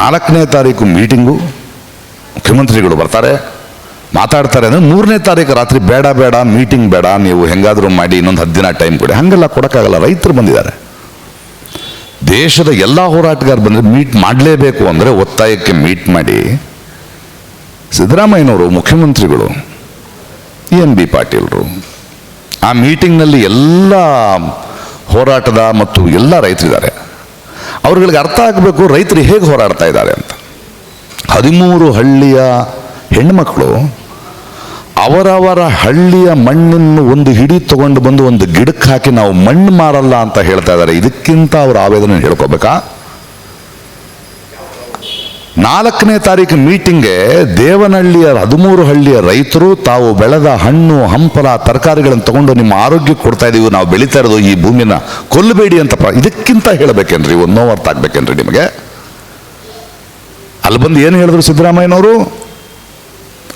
ನಾಲ್ಕನೇ ತಾರೀಕು ಮೀಟಿಂಗು, ಮುಖ್ಯಮಂತ್ರಿಗಳು ಬರ್ತಾರೆ, ಮಾತಾಡ್ತಾರೆ ಅಂದರೆ ಮೂರನೇ ತಾರೀಕು ರಾತ್ರಿ ಬೇಡ ಬೇಡ, ಮೀಟಿಂಗ್ ಬೇಡ, ನೀವು ಹೆಂಗಾದರೂ ಮಾಡಿ, ಇನ್ನೊಂದು ಹತ್ತು ದಿನ ಟೈಮ್ ಕೊಡಿ. ಹಾಗೆಲ್ಲ ಕೊಡೋಕ್ಕಾಗಲ್ಲ, ರೈತರು ಬಂದಿದ್ದಾರೆ. ದೇಶದ ಎಲ್ಲ ಹೋರಾಟಗಾರರು ಬಂದರೆ ಮೀಟ್ ಮಾಡಲೇಬೇಕು ಅಂದರೆ ಒತ್ತಾಯಕ್ಕೆ ಮೀಟ್ ಮಾಡಿ, ಸಿದ್ದರಾಮಯ್ಯನವರು, ಮುಖ್ಯಮಂತ್ರಿಗಳು, ಎನ್ ಬಿ ಪಾಟೀಲರು, ಆ ಮೀಟಿಂಗ್ನಲ್ಲಿ ಎಲ್ಲ ಹೋರಾಟದ ಮತ್ತು ಎಲ್ಲ ರೈತರಿದ್ದಾರೆ. ಅವ್ರುಗಳಿಗೆ ಅರ್ಥ ಆಗಬೇಕು, ರೈತರು ಹೇಗೆ ಹೋರಾಡ್ತಾ ಇದ್ದಾರೆ ಅಂತ. ಹದಿಮೂರು ಹಳ್ಳಿಯ ಹೆಣ್ಮಕ್ಳು ಅವರವರ ಹಳ್ಳಿಯ ಮಣ್ಣನ್ನು ಒಂದು ಹಿಡಿ ತಗೊಂಡು ಬಂದು ಒಂದು ಗಿಡಕ್ಕೆ ಹಾಕಿ ನಾವು ಮಣ್ಣು ಮಾರಲ್ಲ ಅಂತ ಹೇಳ್ತಾ ಇದ್ದಾರೆ. ಇದಕ್ಕಿಂತ ಅವರ ಆವೇದನೆ ಹೇಳ್ಕೋಬೇಕಾ? ನಾಲ್ಕನೇ ತಾರೀಕು ಮೀಟಿಂಗ್ಗೆ ದೇವನಹಳ್ಳಿಯ ಹದಿಮೂರು ಹಳ್ಳಿಯ ರೈತರು, ತಾವು ಬೆಳೆದ ಹಣ್ಣು, ಹಂಪಲ, ತರಕಾರಿಗಳನ್ನು ತಗೊಂಡು ನಿಮ್ಮ ಆರೋಗ್ಯಕ್ಕೆ ಕೊಡ್ತಾ ಇದೀವಿ, ನಾವು ಬೆಳೀತಾ ಇರೋದು ಈ ಭೂಮಿನ ಕೊಲ್ಲಬೇಡಿ ಅಂತ ಇದಕ್ಕಿಂತ ಹೇಳಬೇಕೇನ್ರಿ, ಒಂದು ನೋವು ಅರ್ಥ ಆಗ್ಬೇಕೇನ್ರಿ ನಿಮಗೆ? ಅಲ್ಲಿ ಬಂದು ಏನು ಹೇಳಿದ್ರು ಸಿದ್ದರಾಮಯ್ಯನವರು?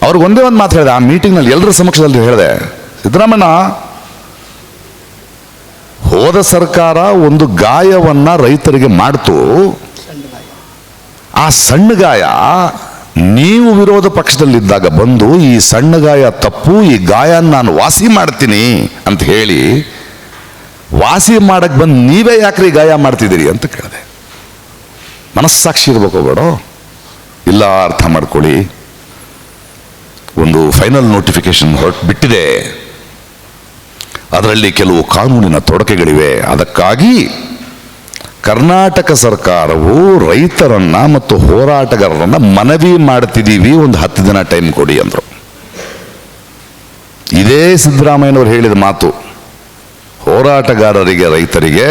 ಅವ್ರಿಗೆ ಒಂದೇ ಒಂದು ಮಾತು ಹೇಳಿದೆ, ಆ ಮೀಟಿಂಗ್ನಲ್ಲಿ ಎಲ್ಲರ ಸಮಕ್ಷದಲ್ಲಿ ಹೇಳಿದೆ. ಸಿದ್ದರಾಮಯ್ಯ, ಹೋದ ಸರ್ಕಾರ ಒಂದು ಗಾಯವನ್ನ ರೈತರಿಗೆ ಮಾಡ್ತು ಆ ಸಣ್ಣ ಗಾಯ ನೀವು ವಿರೋಧ ಪಕ್ಷದಲ್ಲಿದ್ದಾಗ ಬಂದು ಈ ಸಣ್ಣ ಗಾಯ ತಪ್ಪು, ಈ ಗಾಯ ನಾನು ವಾಸಿ ಮಾಡ್ತೀನಿ ಅಂತ ಹೇಳಿ ವಾಸಿ ಮಾಡಕ್ಕೆ ಬಂದು ನೀವೇ ಯಾಕ್ರಿ ಗಾಯ ಮಾಡ್ತಿದ್ದೀರಿ ಅಂತ ಕೇಳಿದೆ. ಮನಸ್ಸಾಕ್ಷಿ ಇರಬೇಕು ಬೇಡೋ? ಇಲ್ಲ, ಅರ್ಥ ಮಾಡ್ಕೊಳ್ಳಿ. ಒಂದು ಫೈನಲ್ ನೋಟಿಫಿಕೇಶನ್ ಹೊರಟು ಬಿಟ್ಟಿದೆ. ಅದರಲ್ಲಿ ಕೆಲವು ಕಾನೂನಿನ ತೊಡಕೆಗಳಿವೆ. ಅದಕ್ಕಾಗಿ ಕರ್ನಾಟಕ ಸರ್ಕಾರವು ರೈತರನ್ನ ಮತ್ತು ಹೋರಾಟಗಾರರನ್ನ ಮನವಿ ಮಾಡ್ತಿದ್ದೀವಿ ಒಂದು ಹತ್ತು ದಿನ ಟೈಮ್ ಕೊಡಿ ಅಂದರು. ಇದೇ ಸಿದ್ದರಾಮಯ್ಯನವರು ಹೇಳಿದ ಮಾತು, ಹೋರಾಟಗಾರರಿಗೆ, ರೈತರಿಗೆ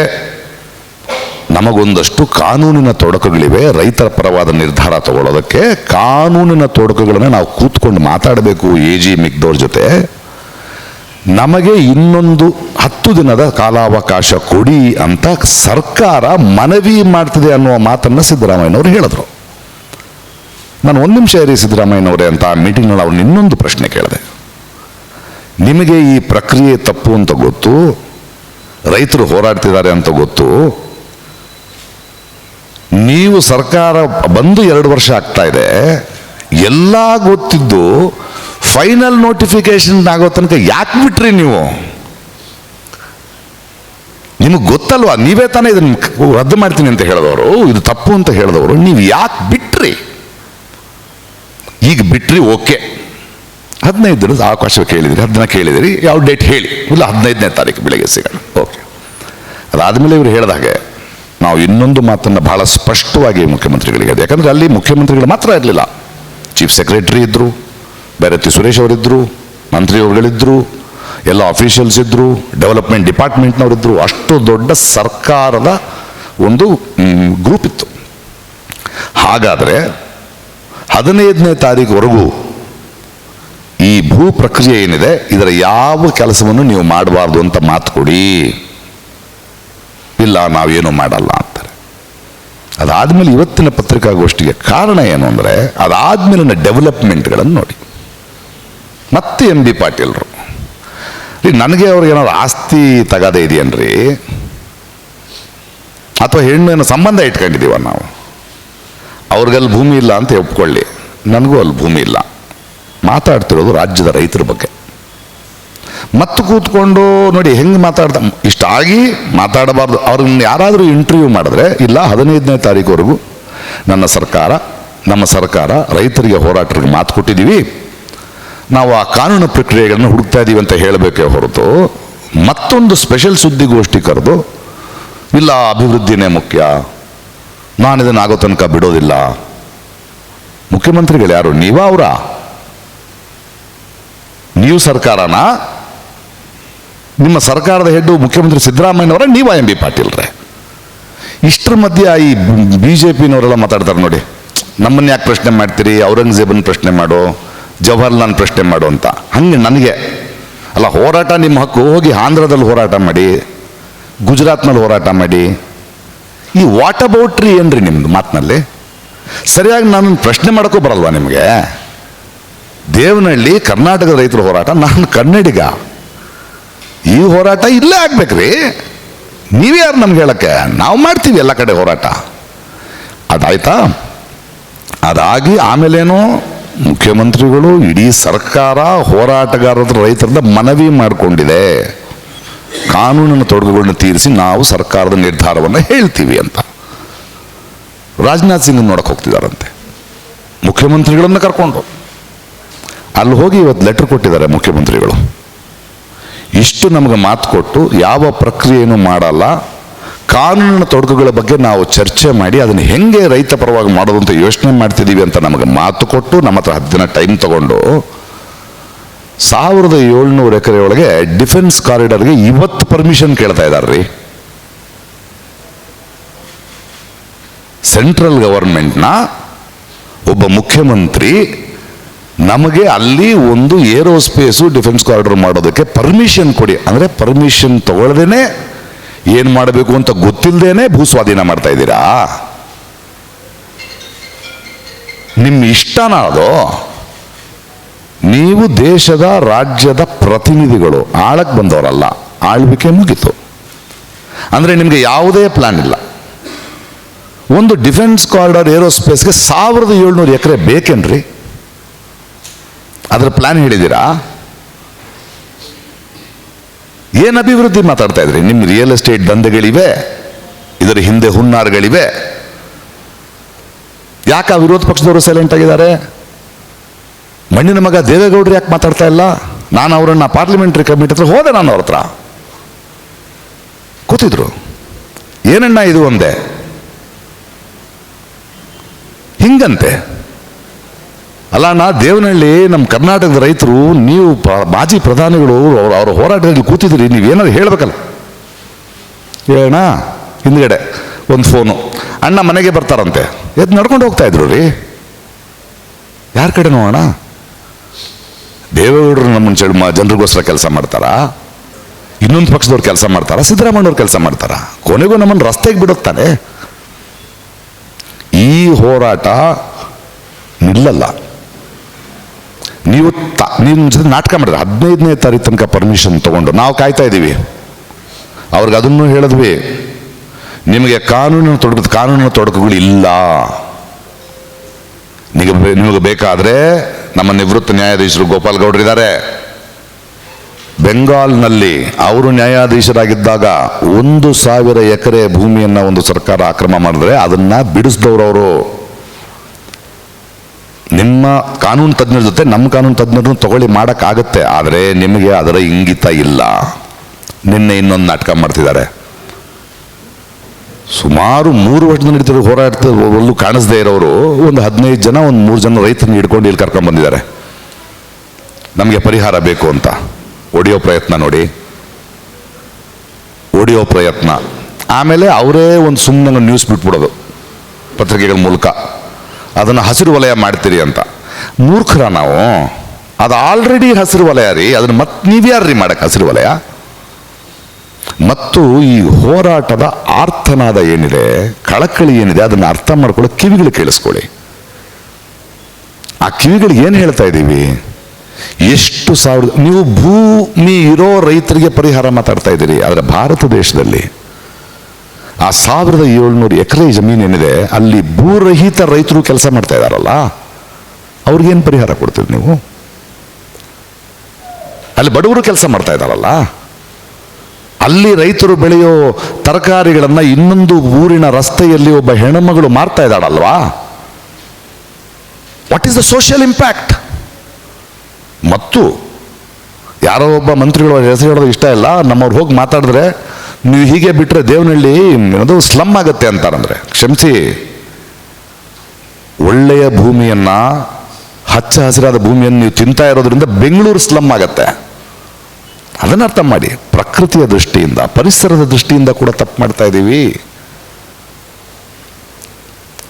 ನಮಗೊಂದಷ್ಟು ಕಾನೂನಿನ ತೊಡಕುಗಳಿವೆ, ರೈತರ ಪರವಾದ ನಿರ್ಧಾರ ತಗೊಳ್ಳೋದಕ್ಕೆ ಕಾನೂನಿನ ತೊಡಕುಗಳನ್ನು ನಾವು ಕೂತ್ಕೊಂಡು ಮಾತಾಡಬೇಕು, ಎ ಜಿ ಮಿಗ್ದವ್ರ ಜೊತೆ. ನಮಗೆ ಇನ್ನೊಂದು ಹತ್ತು ದಿನದ ಕಾಲಾವಕಾಶ ಕೊಡಿ ಅಂತ ಸರ್ಕಾರ ಮನವಿ ಮಾಡ್ತದೆ ಅನ್ನುವ ಮಾತನ್ನು ಸಿದ್ದರಾಮಯ್ಯನವರು ಹೇಳಿದ್ರು. ನಾನು ಒಂದು ನಿಮಿಷ ಇರಿ ಸಿದ್ದರಾಮಯ್ಯನವರೇ ಅಂತ ಆ ಮೀಟಿಂಗ್ನಲ್ಲಿ ಅವ್ರನ್ನ ಇನ್ನೊಂದು ಪ್ರಶ್ನೆ ಕೇಳಿದೆ. ನಿಮಗೆ ಈ ಪ್ರಕ್ರಿಯೆ ತಪ್ಪು ಅಂತ ಗೊತ್ತು? ರೈತರು ಹೋರಾಡ್ತಿದ್ದಾರೆ ಅಂತ ಗೊತ್ತು? ನೀವು ಸರ್ಕಾರ ಬಂದು ಎರಡು ವರ್ಷ ಆಗ್ತಾ ಇದೆ. ಎಲ್ಲ ಗೊತ್ತಿದ್ದು ಫೈನಲ್ ನೋಟಿಫಿಕೇಶನ್ ಆಗೋ ತನಕ ಯಾಕೆ ಬಿಟ್ರಿ ನೀವು? ನಿಮಗೆ ಗೊತ್ತಲ್ವಾ? ನೀವೇ ತಾನೇ ಇದನ್ನು ರದ್ದು ಮಾಡ್ತೀನಿ ಅಂತ ಹೇಳಿದವರು, ಇದು ತಪ್ಪು ಅಂತ ಹೇಳಿದವರು, ನೀವು ಯಾಕೆ ಬಿಟ್ರಿ? ಈಗ ಬಿಟ್ರಿ ಓಕೆ. ಹದಿನೈದು ದಿನದ ಅವಕಾಶ ಕೇಳಿದಿರಿ ಹದಿನ ಕೇಳಿದಿರಿ, ಯಾವ ಡೇಟ್ ಹೇಳಿ. ಇಲ್ಲ, ಹದಿನೈದನೇ ತಾರೀಕು ಬೆಳಗ್ಗೆ ಸಿಗೋಣ. ಓಕೆ. ಅದಾದಮೇಲೆ ಇವರು ಹೇಳಿದ ಹಾಗೆ, ನಾವು ಇನ್ನೊಂದು ಮಾತನ್ನು ಬಹಳ ಸ್ಪಷ್ಟವಾಗಿ ಮುಖ್ಯಮಂತ್ರಿಗಳಿಗೆ ಯಾಕಂದರೆ ಅಲ್ಲಿ ಮುಖ್ಯಮಂತ್ರಿಗಳು ಮಾತ್ರ ಇರಲಿಲ್ಲ. ಚೀಫ್ ಸೆಕ್ರೆಟರಿ ಇದ್ದರು ಬೇರತಿ ಸುರೇಶ್ ಅವರಿದ್ದರು ಮಂತ್ರಿಯವರುಗಳಿದ್ದರು ಎಲ್ಲ ಅಫಿಷಿಯಲ್ಸ್ ಇದ್ದರು ಡೆವಲಪ್ಮೆಂಟ್ ಡಿಪಾರ್ಟ್ಮೆಂಟ್ನವರಿದ್ದರು ಅಷ್ಟು ದೊಡ್ಡ ಸರ್ಕಾರದ ಒಂದು ಗ್ರೂಪ್ ಇತ್ತು. ಹಾಗಾದರೆ ಹದಿನೈದನೇ ತಾರೀಕುವರೆಗೂ ಈ ಭೂ ಪ್ರಕ್ರಿಯೆ ಏನಿದೆ, ಇದರ ಯಾವ ಕೆಲಸವನ್ನು ನೀವು ಮಾಡಬಾರ್ದು ಅಂತ ಮಾತು ಕೊಡಿ. ಇಲ್ಲ, ನಾವೇನು ಮಾಡಲ್ಲ ಅಂತಾರೆ. ಅದಾದ್ಮೇಲೆ ಇವತ್ತಿನ ಪತ್ರಿಕಾಗೋಷ್ಠಿಗೆ ಕಾರಣ ಏನು ಅಂದರೆ, ಅದಾದ್ಮೇಲಿನ ಡೆವಲಪ್ಮೆಂಟ್ಗಳನ್ನು ನೋಡಿ. ಮತ್ತೆ ಎಂ ಬಿ ಪಾಟೀಲ್ರು. ರೀ, ನನಗೆ ಅವ್ರಿಗೆ ಏನಾದ್ರು ಆಸ್ತಿ ತಗದೆ ಇದೆಯನ್ರಿ? ಅಥವಾ ಹೆಣ್ಣು ಏನೋ ಸಂಬಂಧ ಇಟ್ಕೊಂಡಿದ್ದೀವ ನಾವು? ಅವ್ರಿಗಲ್ಲಿ ಭೂಮಿ ಇಲ್ಲ ಅಂತ ಒಪ್ಕೊಳ್ಳಿ. ನನಗೂ ಅಲ್ಲಿ ಭೂಮಿ ಇಲ್ಲ. ಮಾತಾಡ್ತಿರೋದು ರಾಜ್ಯದ ರೈತರ ಬಗ್ಗೆ. ಮತ್ತು ಕೂತ್ಕೊಂಡು ನೋಡಿ, ಹೆಂಗೆ ಮಾತಾಡ್ದ ಇಷ್ಟಾಗಿ ಮಾತಾಡಬಾರ್ದು. ಅವ್ರನ್ನ ಯಾರಾದರೂ ಇಂಟರ್ವ್ಯೂ ಮಾಡಿದ್ರೆ, ಇಲ್ಲ, ಹದಿನೈದನೇ ತಾರೀಕುವರೆಗೂ ನನ್ನ ಸರ್ಕಾರ, ನಮ್ಮ ಸರ್ಕಾರ ರೈತರಿಗೆ ಹೋರಾಟರಿಗೆ ಮಾತು ಕೊಟ್ಟಿದ್ದೀವಿ. ನಾವು ಆ ಕಾನೂನು ಪ್ರಕ್ರಿಯೆಗಳನ್ನು ಹುಡುಕ್ತಾ ಇದ್ದೀವಿ ಅಂತ ಹೇಳಬೇಕೇ ಹೊರತು ಮತ್ತೊಂದು ಸ್ಪೆಷಲ್ ಸುದ್ದಿಗೋಷ್ಠಿ ಕರೆದು, ಇಲ್ಲ, ಅಭಿವೃದ್ಧಿನೇ ಮುಖ್ಯ, ನಾನು ಇದನ್ನು ಆಗೋ ತನಕ ಬಿಡೋದಿಲ್ಲ. ಮುಖ್ಯಮಂತ್ರಿಗಳು ಯಾರು, ನೀವ ಅವರ? ನೀವು ಸರ್ಕಾರನ? ನಿಮ್ಮ ಸರ್ಕಾರದ ಹೆಡ್ಡು ಮುಖ್ಯಮಂತ್ರಿ ಸಿದ್ದರಾಮಯ್ಯನವರ, ನೀವ ಎಂ ಬಿ ಪಾಟೀಲ್ರೆ? ಇಷ್ಟರ ಮಧ್ಯೆ ಈ ಬಿ ಜೆ ಪಿನವರೆಲ್ಲ ಮಾತಾಡ್ತಾರೆ ನೋಡಿ. ನಮ್ಮನ್ನ ಯಾಕೆ ಪ್ರಶ್ನೆ ಮಾಡ್ತೀರಿ? ಔರಂಗಜೇಬನ್ ಪ್ರಶ್ನೆ ಮಾಡು. ಜವಾಹರ್ಲಾಲ್ ಪ್ರಶ್ನೆ ಮಾಡು ಅಂತ. ಹಂಗೆ ನನಗೆ. ಅಲ್ಲ, ಹೋರಾಟ ನಿಮ್ಮ ಹಕ್ಕು. ಹೋಗಿ ಆಂಧ್ರದಲ್ಲಿ ಹೋರಾಟ ಮಾಡಿ, ಗುಜರಾತ್ನಲ್ಲಿ ಹೋರಾಟ ಮಾಡಿ. ಈ ವಾಟ್ ಅಬೌಟ್ ಅಬೌಟ್ರಿ ಏನ್ರಿ ನಿಮ್ಮದು ಮಾತಿನಲ್ಲಿ? ಸರಿಯಾಗಿ ನಾನು ಪ್ರಶ್ನೆ ಮಾಡೋಕ್ಕೂ ಬರಲ್ವಾ ನಿಮಗೆ? ದೇವನಹಳ್ಳಿ, ಕರ್ನಾಟಕದ ರೈತರ ಹೋರಾಟ, ನಾನು ಕನ್ನಡಿಗ. ಈ ಹೋರಾಟ ಇಲ್ಲೇ ಆಗ್ಬೇಕ್ರಿ. ನೀವ್ಯಾರು ನಮ್ಗೆ ಹೇಳಕ್ಕೆ? ನಾವು ಮಾಡ್ತೀವಿ ಎಲ್ಲ ಕಡೆ ಹೋರಾಟ. ಅದಾಯ್ತಾ? ಅದಾಗಿ ಆಮೇಲೇನೋ ಮುಖ್ಯಮಂತ್ರಿಗಳು ಇಡೀ ಸರ್ಕಾರ ಹೋರಾಟಗಾರರ ರೈತರಿಂದ ಮನವಿ ಮಾಡಿಕೊಂಡಿದೆ. ಕಾನೂನಿನ ತೊಡಗುಗಳನ್ನ ತೀರಿಸಿ ನಾವು ಸರ್ಕಾರದ ನಿರ್ಧಾರವನ್ನು ಹೇಳ್ತೀವಿ ಅಂತ. ರಾಜನಾಥ್ ಸಿಂಗ್ ನೋಡಕ್ಕೆ ಹೋಗ್ತಿದಾರಂತೆ. ಮುಖ್ಯಮಂತ್ರಿಗಳನ್ನ ಕರ್ಕೊಂಡು. ಅಲ್ಲಿ ಹೋಗಿ ಇವತ್ತು ಲೆಟರ್ ಕೊಟ್ಟಿದ್ದಾರೆ ಮುಖ್ಯಮಂತ್ರಿಗಳು. ಇಷ್ಟು ನಮಗೆ ಮಾತು ಕೊಟ್ಟು ಯಾವ ಪ್ರಕ್ರಿಯೆಯನ್ನು ಮಾಡಲ್ಲ. ಕಾನೂನಿನ ತೊಡಕುಗಳ ಬಗ್ಗೆ ನಾವು ಚರ್ಚೆ ಮಾಡಿ ಅದನ್ನು ಹೆಂಗೆ ರೈತ ಪರವಾಗಿ ಮಾಡೋದು ಅಂತ ಯೋಚನೆ ಮಾಡ್ತಿದ್ದೀವಿ ಅಂತ ನಮಗೆ ಮಾತು ಕೊಟ್ಟು ನಮ್ಮ ಹತ್ರ ಹತ್ತು ದಿನ ಟೈಮ್ ತಗೊಂಡು ಸಾವಿರದ ಏಳ್ನೂರು ಎಕರೆ ಒಳಗೆ ಡಿಫೆನ್ಸ್ ಕಾರಿಡಾರ್ಗೆ ಇವತ್ತು ಪರ್ಮಿಷನ್ ಕೇಳ್ತಾ ಇದ್ದಾರೆ ರೀ. ಸೆಂಟ್ರಲ್ ಗವರ್ಮೆಂಟ್ನ ಒಬ್ಬ ಮುಖ್ಯಮಂತ್ರಿ ನಮಗೆ ಅಲ್ಲಿ ಒಂದು ಏರೋಸ್ಪೇಸು ಡಿಫೆನ್ಸ್ ಕಾರಿಡಾರ್ ಮಾಡೋದಕ್ಕೆ ಪರ್ಮಿಷನ್ ಕೊಡಿ. ಅಂದರೆ ಪರ್ಮಿಷನ್ ತಗೊಳ್ದೇನೆ ಏನು ಮಾಡಬೇಕು ಅಂತ ಗೊತ್ತಿಲ್ಲದೇನೆ ಭೂಸ್ವಾಧೀನ ಮಾಡ್ತಾ ಇದ್ದೀರಾ? ನಿಮ್ಮ ಇಷ್ಟನ ಅದು? ನೀವು ದೇಶದ ರಾಜ್ಯದ ಪ್ರತಿನಿಧಿಗಳು ಆಳಕ್ಕೆ ಬಂದವರಲ್ಲ, ಆಳ್ವಿಕೆ ಮುಗಿತು. ಅಂದರೆ ನಿಮಗೆ ಯಾವುದೇ ಪ್ಲಾನ್ ಇಲ್ಲ. ಒಂದು ಡಿಫೆನ್ಸ್ ಕಾರಿಡಾರ್ ಏರೋಸ್ಪೇಸ್ಗೆ ಸಾವಿರದ ಏಳ್ನೂರು ಎಕರೆ ಬೇಕೇನ್ರಿ? ಅದರ ಪ್ಲಾನ್ ಹೇಳಿದ್ದೀರಾ? ಏನು ಅಭಿವೃದ್ಧಿ ಮಾತಾಡ್ತಾ ಇದ್ರಿ? ನಿಮ್ಮ ರಿಯಲ್ ಎಸ್ಟೇಟ್ ದಂಧೆಗಳಿವೆ, ಇದರ ಹಿಂದೆ ಹುನ್ನಾರಗಳಿವೆ. ಯಾಕೆ ಆ ವಿರೋಧ ಪಕ್ಷದವರು ಸೈಲೆಂಟ್ ಆಗಿದ್ದಾರೆ? ಮಣ್ಣಿನ ಮಗ ದೇವೇಗೌಡರು ಯಾಕೆ ಮಾತಾಡ್ತಾ ಇಲ್ಲ? ನಾನು ಅವರನ್ನ ಪಾರ್ಲಿಮೆಂಟ್ರಿ ಕಮಿಟಿ ಹತ್ರ ಹೋದೆ ನಾನು ಅವ್ರ ಹತ್ರ. ಕೂತಿದ್ರು. ಏನಣ್ಣ ಇದು ಒಂದೇ ಹಿಂಗಂತೆ. ಅಲ್ಲ, ನಾ ದೇವನಹಳ್ಳಿ ನಮ್ಮ ಕರ್ನಾಟಕದ ರೈತರು, ನೀವು ಮಾಜಿ ಪ್ರಧಾನಿಗಳು ಅವ್ರ ಅವ್ರ ಹೋರಾಟದಲ್ಲಿ ಕೂತಿದ್ರಿ ನೀವೇನಾದ್ರು ಹೇಳಬೇಕಲ್ಲ? ಹೇಳೋಣ ಹಿಂದ್ಗಡೆ, ಒಂದು ಫೋನು ಅಣ್ಣ ಮನೆಗೆ ಬರ್ತಾರಂತೆ. ಎದ್ದು ನಡ್ಕೊಂಡು ಹೋಗ್ತಾ ಇದ್ರು ರೀ. ಯಾರ ಕಡೆ ನೋಡೋಣ ದೇವೇಗೌಡರು ನಮ್ಮ ಚಳಿ ಜನರಿಗೋಸ್ಕರ ಕೆಲಸ ಮಾಡ್ತಾರಾ? ಇನ್ನೊಂದು ಪಕ್ಷದವ್ರು ಕೆಲಸ ಮಾಡ್ತಾರಾ? ಸಿದ್ದರಾಮಯ್ಯವ್ರು ಕೆಲಸ ಮಾಡ್ತಾರಾ? ಕೊನೆಗೂ ನಮ್ಮನ್ನು ರಸ್ತೆಗೆ ಬಿಡೋಗ್ತಾನೆ ಈ ಹೋರಾಟ ನಿಲ್ಲಲ್ಲ. ನೀವು ತ, ನೀವು ನಿಮ್ ಜೊತೆ ನಾಟಕ ಮಾಡಿದ್ರೆ ಹದಿನೈದನೇ ತಾರೀಕು ತನಕ ಪರ್ಮಿಷನ್ ತೊಗೊಂಡು ನಾವು ಕಾಯ್ತಾ ಇದ್ದೀವಿ. ಅವ್ರಿಗೆ ಅದನ್ನು ಹೇಳಿದ್ವಿ. ನಿಮಗೆ ಕಾನೂನು ತೊಡಕ ಕಾನೂನು ತೊಡಕುಗಳು ಇಲ್ಲ. ನಿಮಗೆ ನಿಮಗೆ ಬೇಕಾದರೆ ನಮ್ಮ ನಿವೃತ್ತ ನ್ಯಾಯಾಧೀಶರು ಗೋಪಾಲ್ ಗೌಡ್ರು ಇದ್ದಾರೆ. ಬೆಂಗಾಲ್ನಲ್ಲಿ ಅವರು ನ್ಯಾಯಾಧೀಶರಾಗಿದ್ದಾಗ ಒಂದು ಸಾವಿರ ಎಕರೆ ಭೂಮಿಯನ್ನು ಒಂದು ಸರ್ಕಾರ ಆಕ್ರಮ ಮಾಡಿದ್ರೆ ಅದನ್ನು ಬಿಡಿಸಿದವರು ನಿಮ್ಮ ಕಾನೂನು ತಜ್ಞರ ಜೊತೆ ನಮ್ಮ ಕಾನೂನು ತಜ್ಞರನ್ನು ತಗೊಳ್ಳಿ ಮಾಡೋಕ್ಕಾಗತ್ತೆ. ಆದರೆ ನಿಮಗೆ ಅದರ ಇಂಗಿತ ಇಲ್ಲ. ನಿನ್ನೆ ಇನ್ನೊಂದು ನಾಟಕ ಮಾಡ್ತಿದ್ದಾರೆ. ಸುಮಾರು ಮೂರು ವರ್ಷದಿಂದ ಹೋರಾಟ ಒಲ್ಲೂ ಕಾಣಿಸದೇ ಇರೋರು ಒಂದು ಹದಿನೈದು ಜನ, ಒಂದು ಮೂರು ಜನ ರೈತರನ್ನ ಹಿಡ್ಕೊಂಡು ಇಲ್ಲಿ ಕರ್ಕೊಂಡು ಬಂದಿದ್ದಾರೆ. ನಮಗೆ ಪರಿಹಾರ ಬೇಕು ಅಂತ. ಒಡೆಯೋ ಪ್ರಯತ್ನ ನೋಡಿ. ಒಡೆಯೋ ಪ್ರಯತ್ನ. ಆಮೇಲೆ ಅವರೇ ಒಂದು ಸುಮ್ಮನೆ ನ್ಯೂಸ್ ಬಿಟ್ಬಿಡೋದು. ಪತ್ರಿಕೆಗಳ ಮೂಲಕ. ಅದನ್ನು ಹಸಿರು ವಲಯ ಮಾಡ್ತೀರಿ ಅಂತ. ಮೂರ್ಖರ ನಾವು. ಅದು ಆಲ್ರೆಡಿ ಹಸಿರು ವಲಯ ರೀ, ಅದನ್ನು ಮತ್ತೆ ನೀವ್ಯಾರ್ರಿ ಮಾಡಕ್ಕೆ ಹಸಿರು ವಲಯ? ಮತ್ತು ಈ ಹೋರಾಟದ ಆರ್ಥನಾದ ಏನಿದೆ, ಕಳಕಳಿ ಏನಿದೆ, ಅದನ್ನು ಅರ್ಥ ಮಾಡ್ಕೊಳ್ಳೋ ಕಿವಿಗಳು ಕೇಳಿಸ್ಕೊಳ್ಳಿ. ಆ ಕಿವಿಗಳಿಗೆ ಏನು ಹೇಳ್ತಾ ಇದ್ದೀವಿ? ಎಷ್ಟು ಸಾವಿರ, ನೀವು ಭೂಮಿ ಇರೋ ರೈತರಿಗೆ ಪರಿಹಾರ ಮಾತಾಡ್ತಾ ಇದ್ದೀರಿ, ಆದರೆ ಭಾರತ ದೇಶದಲ್ಲಿ ಆ ಸಾವಿರದ ಏಳ್ನೂರು ಎಕರೆ ಜಮೀನೇನಿದೆ ಅಲ್ಲಿ ಭೂರಹಿತ ರೈತರು ಕೆಲಸ ಮಾಡ್ತಾ ಇದ್ದಾರಲ್ಲ ಅವ್ರಿಗೇನು ಪರಿಹಾರ ಕೊಡ್ತೀರಿ ನೀವು? ಅಲ್ಲಿ ಬಡವರು ಕೆಲಸ ಮಾಡ್ತಾ ಇದ್ದಾರಲ್ಲ ಅಲ್ಲಿ ರೈತರು ಬೆಳೆಯೋ ತರಕಾರಿಗಳನ್ನು ಇನ್ನೊಂದು ಊರಿನ ರಸ್ತೆಯಲ್ಲಿ ಒಬ್ಬ ಹೆಣ್ಣುಮಗಳು Martha ಇದ್ದಾಳಲ್ವಾ what is the social impact ಮತ್ತು ಯಾರೋ ಒಬ್ಬ ಮಂತ್ರಿಗಳು ಹೆಸರು ಹೇಳೋದು ಇಷ್ಟ ಇಲ್ಲ, ನಮ್ಮವ್ರು ಹೋಗಿ ಮಾತಾಡಿದ್ರೆ ನೀವು ಹೀಗೆ ಬಿಟ್ಟರೆ ದೇವನಹಳ್ಳಿ ಅದು ಸ್ಲಮ್ ಆಗುತ್ತೆ ಅಂತಾರಂದ್ರೆ. ಕ್ಷಮಿಸಿ. ಒಳ್ಳೆಯ ಭೂಮಿಯನ್ನ, ಹಚ್ಚ ಹಸಿರಾದ ಭೂಮಿಯನ್ನು ನೀವು ತಿಂತಾ ಇರೋದ್ರಿಂದ ಬೆಂಗಳೂರು ಸ್ಲಮ್ ಆಗತ್ತೆ. ಅದನ್ನ ಅರ್ಥ ಮಾಡಿ. ಪ್ರಕೃತಿಯ ದೃಷ್ಟಿಯಿಂದ, ಪರಿಸರದ ದೃಷ್ಟಿಯಿಂದ ಕೂಡ ತಪ್ಪು ಮಾಡ್ತಾ ಇದ್ದೀವಿ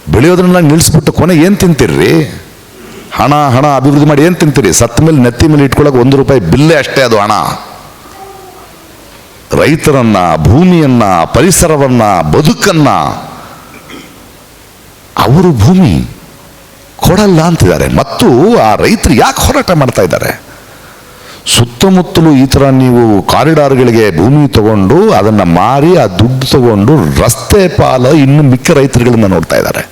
ಬೆಳೆಯೋದ್ರನ್ನ ನಿಲ್ಲಿಸ್ಬಿಟ್ಟು ಕೊನೆ ಏನು ತಿಂತೀರ್ರಿ? ಹಣ ಹಣ ಅಭಿವೃದ್ಧಿ ಮಾಡಿ ಏನು ತಿಂತೀರಿ? ಸತ್ತ ಮೇಲೆ ನೆತ್ತಿ ಮೇಲೆ ಇಟ್ಕೊಳ್ಳೋಕೆ ಒಂದು ರೂಪಾಯಿ ಬಿಲ್ಲೇ ಅಷ್ಟೇ ಅದು ಹಣ. ರೈತರನ್ನ, ಭೂಮಿಯನ್ನ, ಪರಿಸರವನ್ನ, ಬದುಕನ್ನ. ಅವರು ಭೂಮಿ ಕೊಡಲ್ಲ ಅಂತಿದ್ದಾರೆ. ಮತ್ತು ಆ ರೈತರು ಯಾಕೆ ಹೋರಾಟ ಮಾಡ್ತಾ ಇದ್ದಾರೆ? ಸುತ್ತಮುತ್ತಲು ಈ ಥರ ನೀವು ಕಾರಿಡಾರ್ಗಳಿಗೆ ಭೂಮಿ ತಗೊಂಡು ಅದನ್ನು ಮಾರಿ, ಆ ದುಡ್ಡು ತಗೊಂಡು ರಸ್ತೆ ಪಾಲ ಇನ್ನು ಮಿಕ್ಕ ರೈತರುಗಳನ್ನ ನೋಡ್ತಾ ಇದ್ದಾರೆ.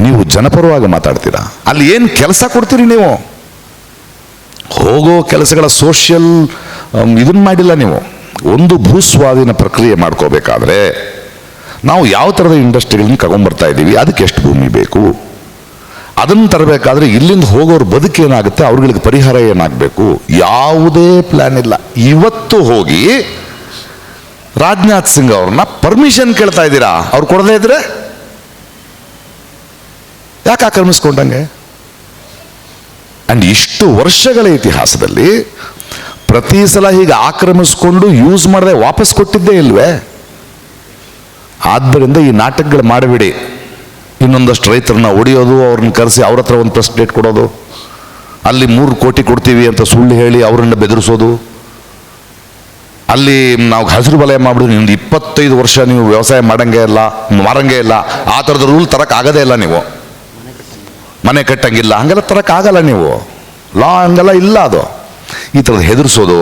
ನೀವು ಜನಪರವಾಗಿ ಮಾತಾಡ್ತೀರಾ? ಅಲ್ಲಿ ಏನು ಕೆಲಸ ಕೊಡ್ತೀರಿ ನೀವು? ಹೋಗೋ ಕೆಲಸಗಳ ಸೋಷಿಯಲ್ ಇದನ್ನ ಮಾಡಿಲ್ಲ ನೀವು. ಒಂದು ಭೂಸ್ವಾಧೀನ ಪ್ರಕ್ರಿಯೆ ಮಾಡ್ಕೋಬೇಕಾದ್ರೆ ನಾವು ಯಾವ ಥರದ ಇಂಡಸ್ಟ್ರಿಗಳನ್ನ ತಗೊಂಡ್ಬರ್ತಾ ಇದ್ದೀವಿ? ಅದಕ್ಕೆ ಎಷ್ಟು ಭೂಮಿ ಬೇಕು? ಅದನ್ನು ತರಬೇಕಾದ್ರೆ ಇಲ್ಲಿಂದ ಹೋಗೋರು ಬದುಕು ಏನಾಗುತ್ತೆ? ಅವ್ರಗಳಿಗೆ ಪರಿಹಾರ ಏನಾಗಬೇಕು? ಯಾವುದೇ ಪ್ಲಾನ್ ಇಲ್ಲ. ಇವತ್ತು ಹೋಗಿ ರಾಜನಾಥ್ ಸಿಂಗ್ ಅವ್ರನ್ನ ಪರ್ಮಿಷನ್ ಕೇಳ್ತಾ ಇದ್ದೀರಾ? ಅವ್ರು ಕೊಡದೇ ಇದ್ರೆ? ಯಾಕೆ ಆಕ್ರಮಿಸ್ಕೊಂಡಂಗೆ? ಆ್ಯಂಡ್ ಇಷ್ಟು ವರ್ಷಗಳ ಇತಿಹಾಸದಲ್ಲಿ ಪ್ರತಿ ಸಲ ಹೀಗೆ ಆಕ್ರಮಿಸ್ಕೊಂಡು ಯೂಸ್ ಮಾಡದೆ ವಾಪಸ್ ಕೊಟ್ಟಿದ್ದೇ ಇಲ್ವೇ? ಆದ್ದರಿಂದ ಈ ನಾಟಕಗಳು ಮಾಡಬೇಡಿ. ಇನ್ನೊಂದಷ್ಟು ರೈತರನ್ನ ಹೊಡೆಯೋದು, ಅವ್ರನ್ನ ಕರೆಸಿ ಅವ್ರ ಹತ್ರ ಒಂದು ಪ್ರೆಸ್ ಡೇಟ್ ಕೊಡೋದು. ಅಲ್ಲಿ ಮೂರು ಕೋಟಿ ಕೊಡ್ತೀವಿ ಅಂತ ಸುಳ್ಳು ಹೇಳಿ ಅವರನ್ನು ಬೆದರಿಸೋದು. ಅಲ್ಲಿ ನಾವು ಹಸಿರು ವಲಯ ಮಾಡಿಬಿಡಿ ನಿಮ್ದು ಇಪ್ಪತ್ತೈದು ವರ್ಷ ನೀವು ವ್ಯವಸಾಯ ಮಾಡಂಗೆ ಇಲ್ಲ, ಮಾರಂಗೆ ಇಲ್ಲ, ಆ ಥರದ ರೂಲ್ ತರಕ್ಕೆ ಆಗದೇ ಇಲ್ಲ ನೀವು. ಮನೆ ಕಟ್ಟಂಗಿಲ್ಲ, ಹಂಗೆಲ್ಲ ತರಕ್ಕಾಗಲ್ಲ ನೀವು. ಲಾ ಹಂಗೆಲ್ಲ ಇಲ್ಲ ಅದು. ಈ ಥರದ್ದು ಹೆದರ್ಸೋದು,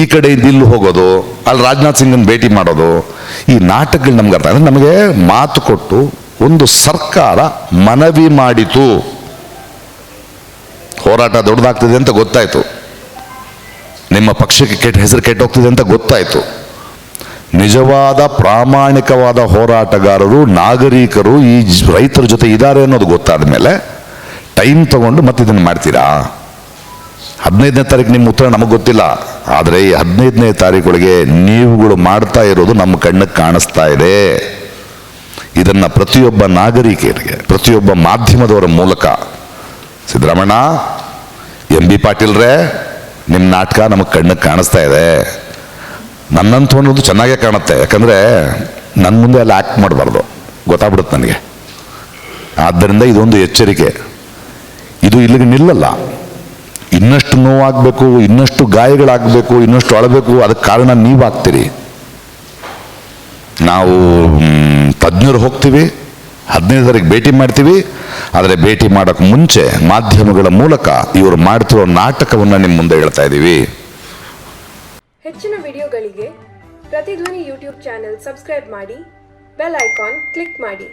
ಈ ಕಡೆ ಇಲ್ಲಿ ಹೋಗೋದು, ಅಲ್ಲಿ ರಾಜನಾಥ್ ಸಿಂಗನ್ನು ಭೇಟಿ ಮಾಡೋದು, ಈ ನಾಟಕಗಳು ನಮ್ಗೆ ಅರ್ಥ ಅಂದರೆ ನಮಗೆ ಮಾತು ಕೊಟ್ಟು ಒಂದು ಸರ್ಕಾರ ಮನವಿ ಮಾಡಿತು. ಹೋರಾಟ ದೊಡ್ಡದಾಗ್ತಿದೆ ಅಂತ ಗೊತ್ತಾಯಿತು. ನಿಮ್ಮ ಪಕ್ಷಕ್ಕೆ ಕೆಟ್ಟ ಹೆಸರು ಕೆಟ್ಟೋಗ್ತಿದೆ ಅಂತ ಗೊತ್ತಾಯಿತು. ನಿಜವಾದ ಪ್ರಾಮಾಣಿಕವಾದ ಹೋರಾಟಗಾರರು, ನಾಗರಿಕರು, ಈ ರೈತರ ಜೊತೆ ಇದ್ದಾರೆ ಅನ್ನೋದು ಗೊತ್ತಾದ ಮೇಲೆ, ಟೈಮ್ ತಗೊಂಡು ಮತ್ತೆ ಇದನ್ನು ಮಾಡ್ತೀರಾ? ಹದಿನೈದನೇ ತಾರೀಕು ನಿಮ್ಮ ಉತ್ತರ ನಮಗೆ ಗೊತ್ತಿಲ್ಲ. ಆದರೆ ಈ ಹದಿನೈದನೇ ತಾರೀಕೊಳಗೆ ನೀವುಗಳು ಮಾಡ್ತಾ ಇರೋದು ನಮ್ಮ ಕಣ್ಣಿಗೆ ಕಾಣಿಸ್ತಾ ಇದೆ. ಇದನ್ನು ಪ್ರತಿಯೊಬ್ಬ ನಾಗರಿಕರಿಗೆ, ಪ್ರತಿಯೊಬ್ಬ ಮಾಧ್ಯಮದವರ ಮೂಲಕ. ಸಿದ್ದರಾಮಣ್ಣ, ಎಂ ಬಿ ಪಾಟೀಲ್ರೇ ನಿಮ್ಮ ನಾಟಕ ನಮಗೆ ಕಣ್ಣಿಗೆ ಕಾಣಿಸ್ತಾ ಇದೆ. ನನ್ನಂಥವನ್ನೋದು ಚೆನ್ನಾಗೇ ಕಾಣುತ್ತೆ. ಯಾಕಂದರೆ ನನ್ನ ಮುಂದೆ ಅಲ್ಲಿ ಆ್ಯಕ್ಟ್ ಮಾಡಬಾರ್ದು. ಗೊತ್ತಾಗ್ಬಿಡುತ್ತೆ ನನಗೆ. ಆದ್ದರಿಂದ ಇದೊಂದು ಎಚ್ಚರಿಕೆ. ಇದು ಇಲ್ಲಿಗೆ ನಿಲ್ಲಲ್ಲ. ಇನ್ನಷ್ಟು ನೋವಾಗಬೇಕು, ಇನ್ನಷ್ಟು ಗಾಯಗಳಾಗಬೇಕು, ಇನ್ನಷ್ಟು ಅಳಬೇಕು, ಅದಕ್ಕೆ ಕಾರಣ ನೀವು ಆಗ್ತೀರಿ ನಾವು ತಜ್ಞರು ಹೋಗ್ತೀವಿ ಹದಿನೈದು ತಾರೀಕು ಭೇಟಿ ಮಾಡ್ತೀವಿ, ಆದರೆ ಭೇಟಿ ಮಾಡೋಕ್ಕೆ ಮುಂಚೆ ಮಾಧ್ಯಮಗಳ ಮೂಲಕ ಇವರು ಮಾಡ್ತಿರೋ ನಾಟಕವನ್ನು ನಿಮ್ಮ ಮುಂದೆ ಹೇಳ್ತಾ ಇದ್ದೀವಿ. ಹೆಚ್ಚಿನ ವಿಡಿಯೋಗಳಿಗೆ ಪ್ರತಿಧ್ವನಿ ಯೂಟ್ಯೂಬ್ ಚಾನೆಲ್ ಸಬ್ಸ್ಕ್ರೈಬ್ ಮಾಡಿ, ಬೆಲ್ ಐಕಾನ್ ಕ್ಲಿಕ್ ಮಾಡಿ.